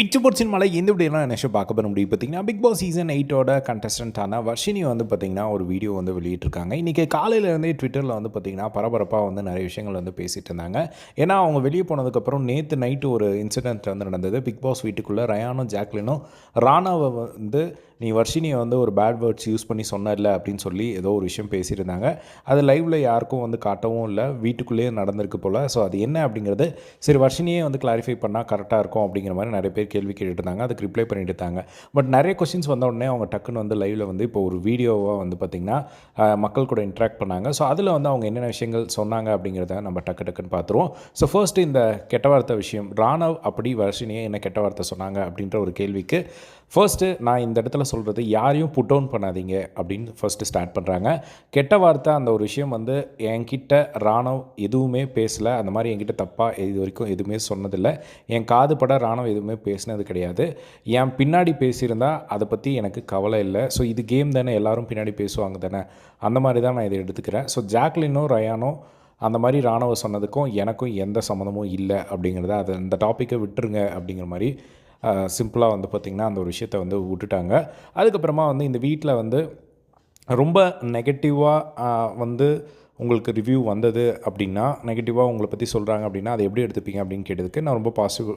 இச்சு பொடிச்சின் மலை இந்த இப்படியெல்லாம் என்ன பார்க்க போகிற முடியும்? பார்த்தீங்கன்னா பிக் பாஸ் சீசன் எயிட்டோட கண்டஸ்டன்ட்டான வர்ஷினி வந்து பார்த்திங்கன்னா ஒரு வீடியோ வந்து வெளியிட்டிருக்காங்க. இன்றைக்கி காலையிலேருந்தே ட்விட்டரில் வந்து பார்த்திங்கன்னா பரபரப்பாக வந்து நிறைய விஷயங்கள் வந்து பேசிகிட்டு இருந்தாங்க. ஏன்னா அவங்க வெளியே போனதுக்கப்புறம் நேற்று நைட்டு ஒரு இன்சிடென்ட் வந்து நடந்தது. பிக் பாஸ் வீட்டுக்குள்ளே ரயானும் ஜாக்லினும் ராணாவை வந்து நீ வர்ஷினியை வந்து ஒரு பேட் வேர்ட்ஸ் யூஸ் பண்ணி சொன்னல அப்படின்னு சொல்லி ஏதோ ஒரு விஷயம் பேசியிருந்தாங்க அது லைவில் யாருக்கும் வந்து காட்டவும் இல்லை. வீட்டுக்குள்ளேயே நடந்திருக்கு போல். ஸோ அது என்ன அப்படிங்கிறது சரி வர்ஷினியே வந்து கிளாரிஃபை பண்ணால் கரெக்டாக இருக்கும் அப்படிங்கிற மாதிரி நிறைய பேர் கேள்வி கேட்டுருந்தாங்க இருந்தாங்க அதுக்கு ரிப்ளை பண்ணிட்டு இருந்தாங்க பட் நிறைய கொஸ்டின்ஸ் வந்த உடனே அவங்க டக்குன்னு வந்து லைவில் வந்து இப்போ ஒரு வீடியோவாக வந்து பார்த்திங்கன்னா மக்கள் கூட இன்ட்ராக்ட் பண்ணாங்க. ஸோ அதில் வந்து அவங்க என்னென்ன விஷயங்கள் சொன்னாங்க அப்படிங்கிறத நம்ம டக்கு டக்குன்னு பார்த்துருவோம் ஸோ ஃபர்ஸ்ட் இந்த கெட்ட வார்த்தை விஷயம். ராணவ் அப்படி வர்ஷினியே என்ன கெட்ட வார்த்தை சொன்னாங்க அப்படின்ற ஒரு கேள்விக்கு ஃபர்ஸ்ட்டு நான் இந்த இடத்துல சொல்கிறது யாரையும் புட் டவுன் பண்ணாதீங்க அப்படின்னு ஃபர்ஸ்ட்டு ஸ்டார்ட் பண்ணுறாங்க கெட்ட வார்த்தை அந்த ஒரு விஷயம் வந்து என்கிட்ட ராணவ் எதுவுமே பேசலை. அந்த மாதிரி என்கிட்ட தப்பாக இது வரைக்கும் எதுவுமே சொன்னதில்லை. என் காது பட ராணவ் எதுவுமே பேசினது கிடையாது. என் பின்னாடி பேசியிருந்தா அதை பற்றி எனக்கு கவலை இல்லை. ஸோ இது கேம் தானே எல்லாரும் பின்னாடி பேசுவாங்க தானே. அந்த மாதிரி தான் நான் இதை எடுத்துக்கிறேன். ஸோ ஜாக்லினோ ரயானோ அந்த மாதிரி ராணுவ சொன்னதுக்கும் எனக்கும் எந்த சம்மந்தமும் இல்லை அப்படிங்கிறத அது அந்த டாப்பிக்கை விட்டுருங்க அப்படிங்கிற மாதிரி சிம்பிளாக வந்து பார்த்திங்கன்னா அந்த ஒரு விஷயத்தை வந்து விட்டுட்டாங்க. அதுக்கப்புறமா வந்து இந்த வீட்டில் வந்து ரொம்ப நெகட்டிவாக வந்து உங்களுக்கு ரிவ்யூ வந்தது அப்படின்னா நெகட்டிவாக உங்களை பற்றி சொல்கிறாங்க அப்படின்னா அதை எப்படி எடுத்துப்பீங்க அப்படின்னு கேட்டதுக்கு நான் ரொம்ப பாசிட்டிவ்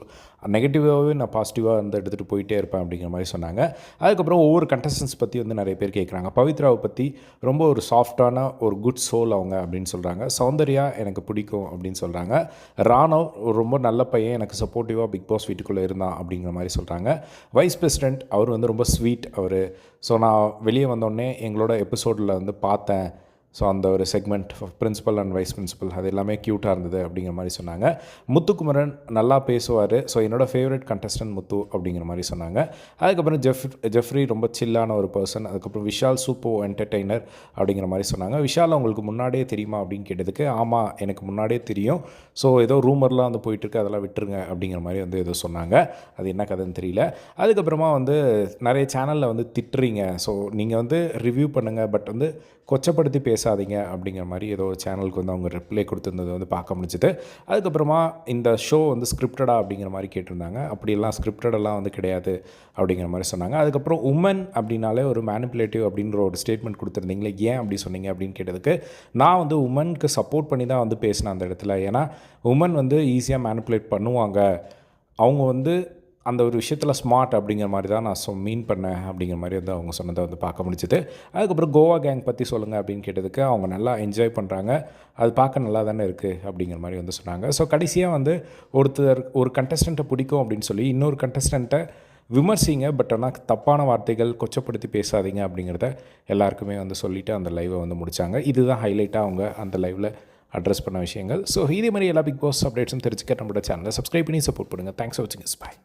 நெகட்டிவாகவே நான் பாசிட்டிவாக வந்து எடுத்துகிட்டு போயிட்டே இருப்பேன் அப்படிங்கிற மாதிரி சொன்னாங்க. அதுக்கப்புறம் ஒவ்வொரு கண்டஸ்டன்ஸ் பற்றி வந்து நிறைய பேர் கேட்குறாங்க பவித்ராவை பற்றி ரொம்ப ஒரு சாஃப்டான ஒரு குட் சோல் அவங்க அப்படின்னு சொல்கிறாங்க சௌந்தர்யா எனக்கு பிடிக்கும் அப்படின்னு சொல்கிறாங்க ராணவ் ரொம்ப நல்ல பையன் எனக்கு சப்போர்ட்டிவாக பிக் பாஸ் வீட்டுக்குள்ளே இருந்தான் அப்படிங்கிற மாதிரி சொல்கிறாங்க வைஸ் பிரசிடென்ட் அவர் வந்து ரொம்ப ஸ்வீட் அவர். ஸோ நான் வெளியே வந்தோடனே எங்களோட எபிசோடில் வந்து பார்த்தேன். ஸோ அந்த ஒரு segment principal and vice principal அது எல்லாமே க்யூட்டாக இருந்தது அப்படிங்கிற மாதிரி சொன்னாங்க. முத்துக்குமரன் நல்லா பேசுவார். ஸோ என்னோடய ஃபேவரட் கண்டஸ்டன்ட் முத்து அப்படிங்கிற மாதிரி சொன்னாங்க. அதுக்கப்புறம் ஜெஃப் ஜெஃப்ரி ரொம்ப சில்லான ஒரு பர்சன் அதுக்கப்புறம் விஷால் சூப்போ என்டர்டெய்னர் அப்படிங்கிற மாதிரி சொன்னாங்க. விஷால் உங்களுக்கு முன்னாடியே தெரியுமா அப்படின்னு கேட்டதுக்கு ஆமாம் எனக்கு முன்னாடியே தெரியும். ஸோ ஏதோ ரூமர்லாம் வந்து போயிட்டுருக்கு அதெல்லாம் விட்டுருங்க அப்படிங்கிற மாதிரி வந்து ஏதோ சொன்னாங்க. அது என்ன கதைன்னு தெரியல. அதுக்கப்புறமா வந்து நிறைய சேனலில் வந்து திட்டுறீங்க. ஸோ நீங்கள் வந்து ரிவ்யூ பண்ணுங்கள் பட் வந்து கொச்சப்படுத்தி பேசாதீங்க அப்படிங்கிற மாதிரி ஏதோ ஒரு சேனலுக்கு வந்து அவங்க ரிப்ளை கொடுத்துருந்தது வந்து பார்க்க முடிஞ்சுது. அதுக்கப்புறமா இந்த ஷோ வந்து ஸ்கிரிப்டடா அப்படிங்கிற மாதிரி கேட்டிருந்தாங்க. அப்படியெல்லாம் ஸ்கிரிப்டடெல்லாம் வந்து கிடையாது அப்படிங்கிற மாதிரி சொன்னாங்க. அதுக்கப்புறம் உமன் அப்படின்னாலே ஒரு மேனிப்புலேட்டிவ் அப்படின்ற ஒரு ஸ்டேட்மெண்ட் கொடுத்துருந்தீங்களே ஏன் அப்படி சொன்னீங்க அப்படின்னு கேட்டதுக்கு நான் வந்து உமனுக்கு சப்போர்ட் பண்ணி தான் வந்து பேசினேன் அந்த இடத்துல. ஏன்னா உமன் வந்து ஈஸியாக மேனிப்புலேட் பண்ணுவாங்க. அவங்க வந்து அந்த ஒரு விஷயத்தில் ஸ்மார்ட் அப்படிங்கிற மாதிரி தான் நான் சொ மீன் பண்ணேன் அப்படிங்கிற மாதிரி வந்து அவங்க சொன்னதை வந்து பார்க்க முடிச்சுது அதுக்கப்புறம் கோவா கேங் பற்றி சொல்லுங்கள் அப்படின்னு கேட்டதுக்கு அவங்க நல்லா என்ஜாய் பண்ணுறாங்க அது பார்க்க நல்லா தானே இருக்குது அப்படிங்கிற மாதிரி வந்து சொன்னாங்க. ஸோ கடைசியாக வந்து ஒருத்தர் ஒரு கண்டஸ்டண்ட்டை பிடிக்கும் அப்படின்னு சொல்லி இன்னொரு கண்டஸ்டண்ட்டை விமர்சிங்க பட் ஆனால் தப்பான வார்த்தைகள் கொச்சப்படுத்தி பேசாதீங்க அப்படிங்கிறத எல்லாருக்குமே வந்து சொல்லிவிட்டு அந்த லைவை வந்து முடித்தாங்க இதுதான் ஹைலைட்டாக அவங்க அந்த லைவில் அட்ரஸ் பண்ண விஷயங்கள். ஸோ இதே மாதிரி எல்லா பிக் பாஸ் அப்டேட்ஸும் தெரிஞ்சுக்க நம்மளோட சேனலை சப்ஸ்கிரைப் பண்ணி சப்போர்ட் பண்ணுங்கள் தேங்க்ஸ் ஃபார் வாட்சிங் பாய்